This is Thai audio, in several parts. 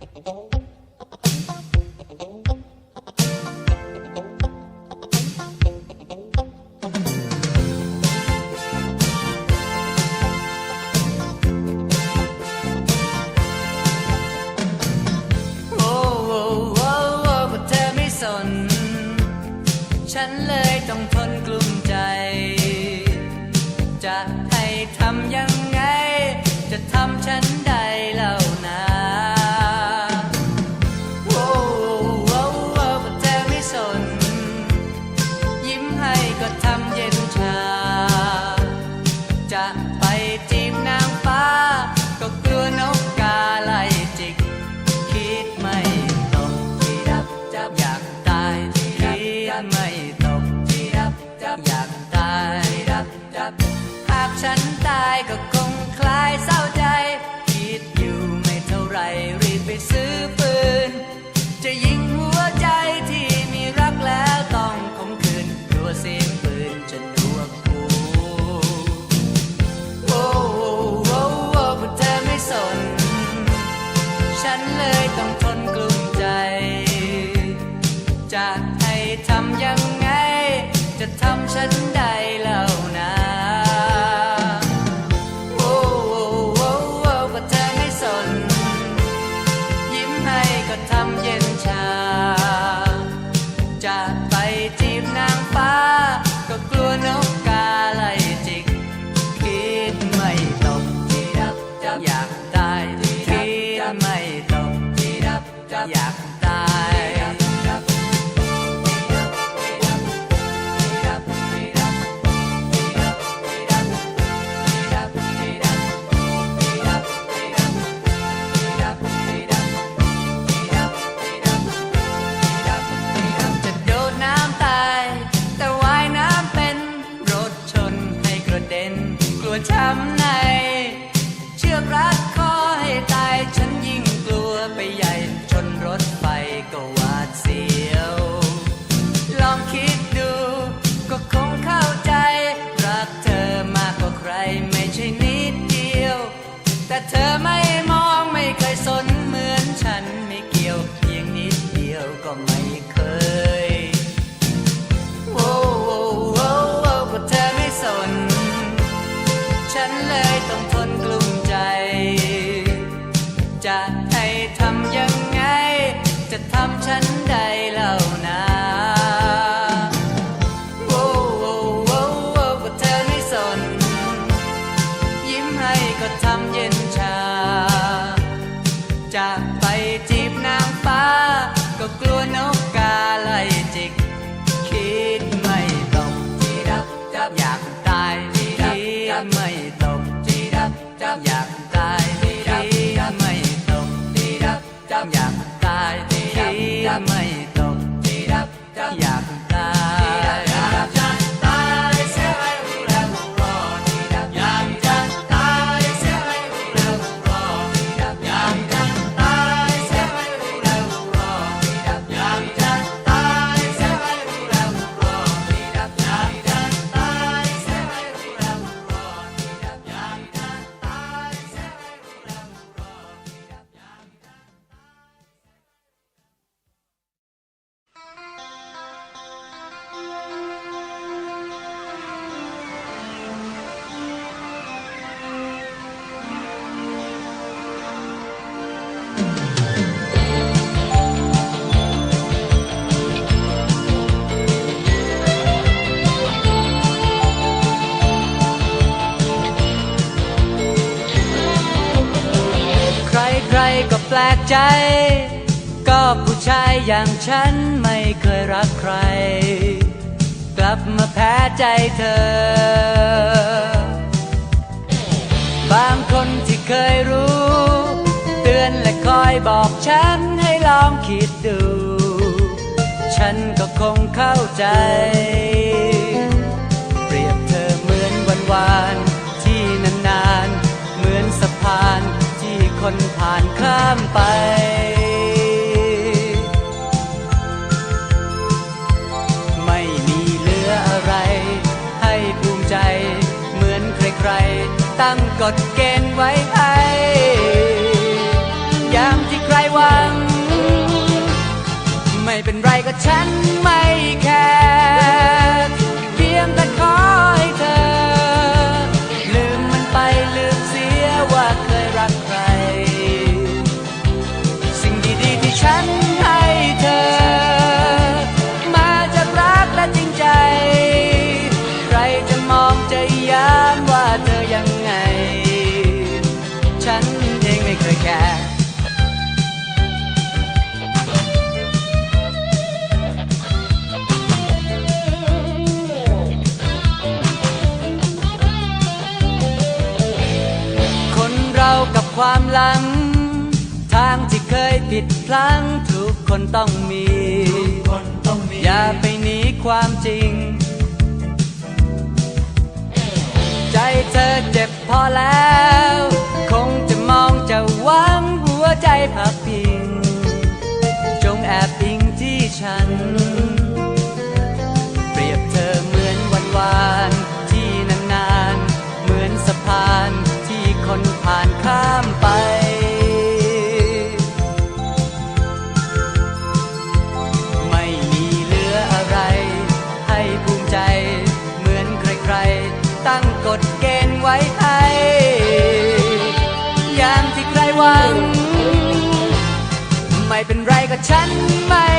thank you 带个 mij dan ใครก็แปลกใจ ก็ผู้ชายอย่างฉันไม่เคยรักใคร กลับมาแพ้ใจเธอ บางคนที่เคยรู้ เตือนและคอยบอกฉันให้ลองคิดดู ฉันก็คงเข้าใจามไป ไม่มีเหลืออะไร ให้ภูมิใจ เหมือนใครๆ ตั้งกฎเกณฑ์ไว้ให้ยามที่ใครหวัง ไม่เป็นไรก็ฉันม่ หลัง ทางที่เคยผิดพลั้งทุกคนต้องมีคนต้องมี อย่าไปหนีความจริง ใจเธอเจ็บพอแล้ว คงจะมองจะหวังหัวใจพักพิง จงแอบอิงที่ฉัน เปรียบเธอเหมือนวันวานๆที่น เป็นไรก็ฉันไม่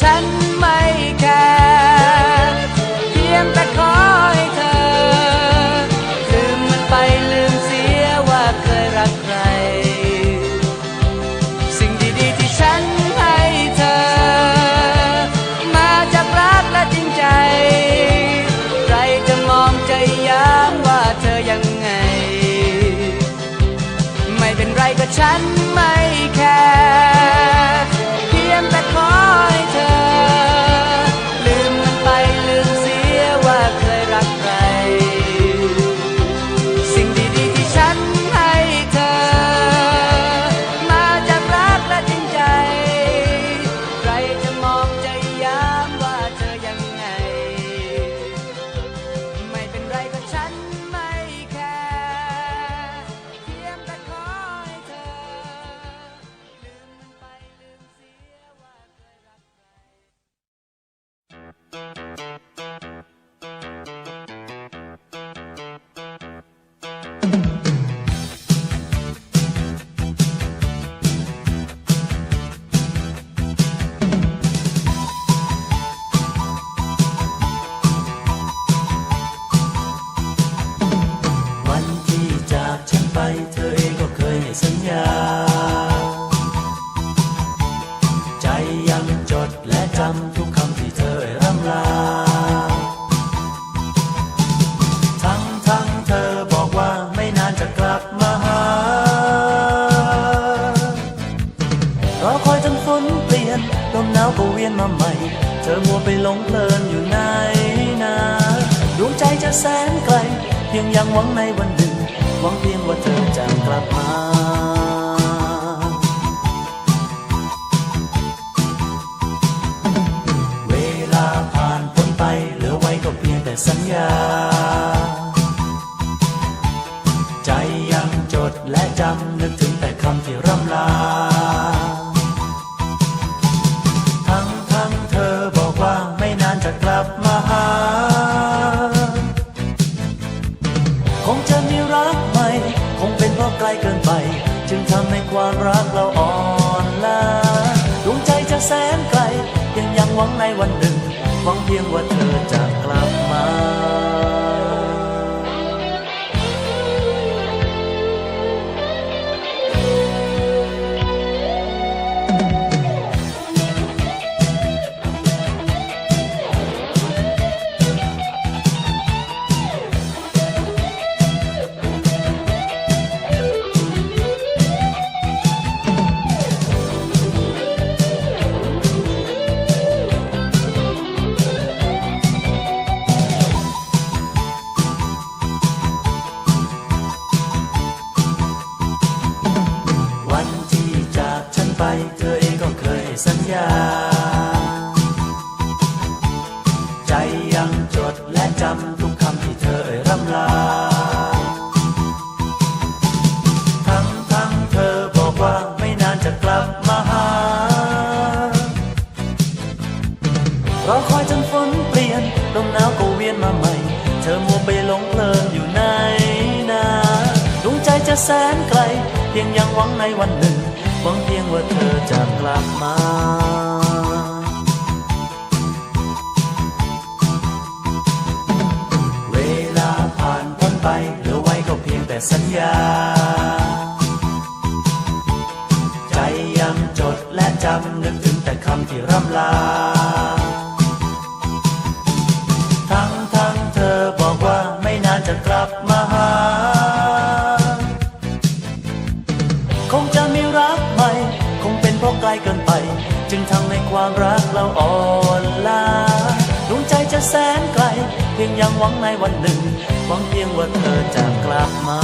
ฉันไม่แคร์เพียงแต่ขอให้เธอ ลืมมันไปลืมเสียว่าเคยรักใคร สิ่งดีๆที่ฉันให้เธอ มาจากรักและจริงใจ ใครจะมองใจย้ำว่าเธอยังไง ไม่เป็นไรก็ฉันไม่ สัญญา ใจยังจดและจำทุกคำที่เธอร่ำลา ทั้งทั้งเธอบอกว่าไม่นานจะกลับมาหารอคอยจนฝนเปลี่ยนลมหนาวก็เวียนมาใหม่ เธอมัวไปหลงเพลินอยู่ไหนนาดวงใจจะแสนไกล เพียงยังหวังในวันหนึ่งหวังเพียงว่าเธอจะกลับมา นึกถึงแต่คำที่ร่ำลา ทั้งทั้งเธอบอกว่าไม่นานจะกลับมาหา คงจะมีรักใหม่ คงเป็นเพราะไกลเกินไป จึงทำให้ความรักเราอ่อนล้าดวงใจจะแสนไกล ยังยังหวังในวันหนึ่ง หวังเพียงว่าเธอจะ ทุกคำที่เธอร่ำลา ทั้งทั้งเธอบอกว่าไม่นานจะกลับมาหารอคอยจนฝนเปลี่ยนลมหนาวก็เวียนมาใหม่ เธอมัวไปหลงเพลินอยู่ในนาดวงใจจะแสนไกล เพียงยังหวังในวันหนึ่ง หวังเพียงว่าเธอจะกลับมาำที่ร่ำลา ทั้งทั้งเธอบอกว่าไม่นานจะกลับมาหา คงจะมีรักใหม่ คงเป็นเพราะไกลเกินไป จึงทำให้ความรักเราอ่อนล้าดวงใจจะแสนไกล เพียงยังหวังในวันหนึ่ง หวังเพียงว่าเธอจะกลับมา